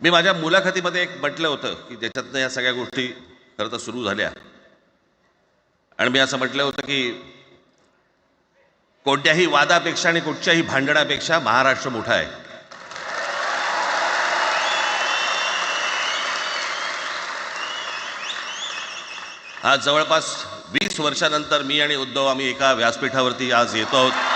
मी माझ्या मुलाखतीमध्ये एक म्हटलं होतं की ज्याच्यातनं या सगळ्या गोष्टी खरं तर सुरू झाल्या. आणि मी असं म्हटलं होतं की कोणत्याही वादापेक्षा आणि कुठच्याही भांडणापेक्षा महाराष्ट्र मोठा आहे. आज जवळपास वीस वर्षानंतर मी आणि उद्धव आम्ही एका व्यासपीठावरती आज येतो आहोत.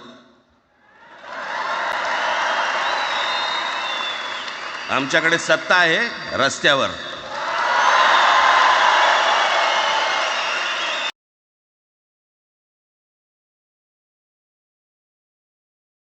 आमच्याकडे सत्ता आहे रस्त्यावर.